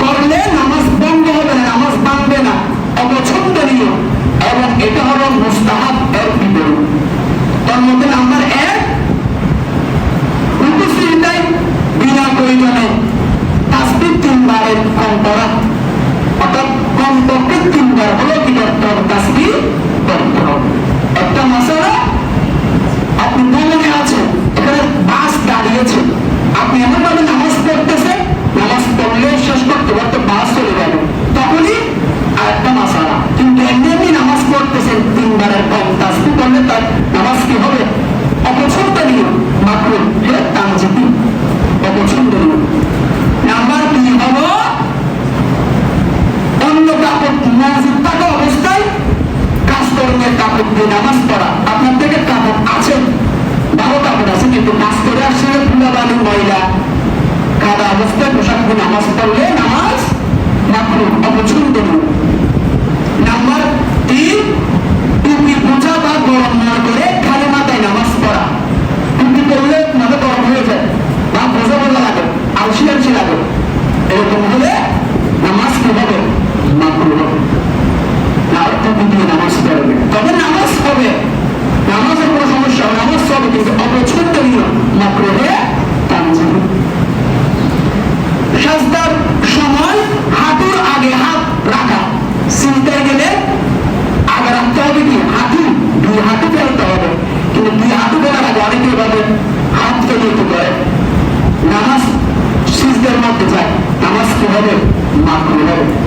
করলে নামাজ ভঙ্গ হবে না, নামাজ ভাঙবে না। অপছন্দনীয়। এবং এটা হলো মুস্তাহাব এর বিবরণ। তার মধ্যে নাম্বার এক, উপস্থিতিটাই বিনা প্রয়োজনে তাসবির তিনবারের কম করা। অর্থাৎ কমপক্ষে তিনবার হলো বিদত্তর তাসবির করতে একটা মশলা আপনি ভ্রমণে আছেন এখানে বাস দাঁড়িয়েছে। আপনি এমনভাবে অবস্থায় পোশাক নামাজ পড়লে নামাজ মাকরু অপছন্দনীয় নাম্বার তিন más dinero.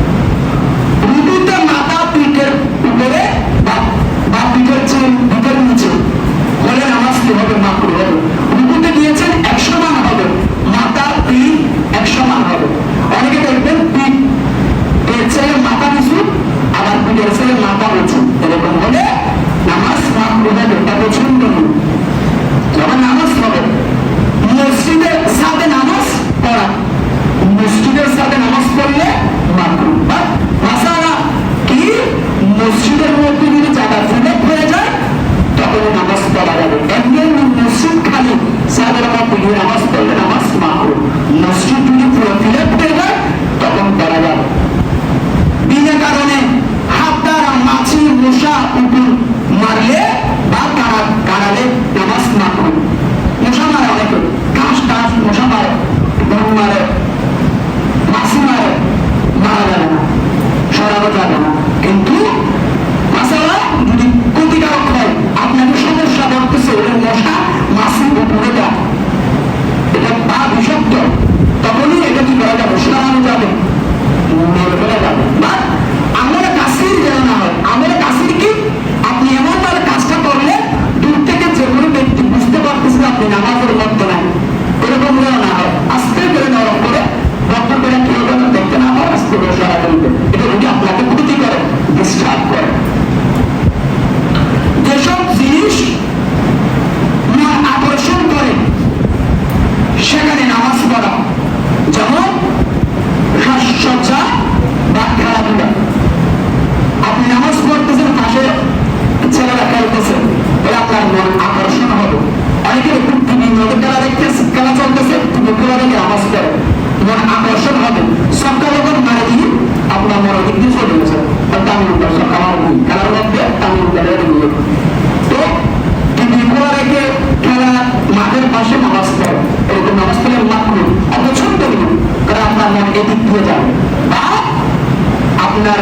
cái tôi cũng đọc là cái এদিক দিয়ে যাবে। বা আপনার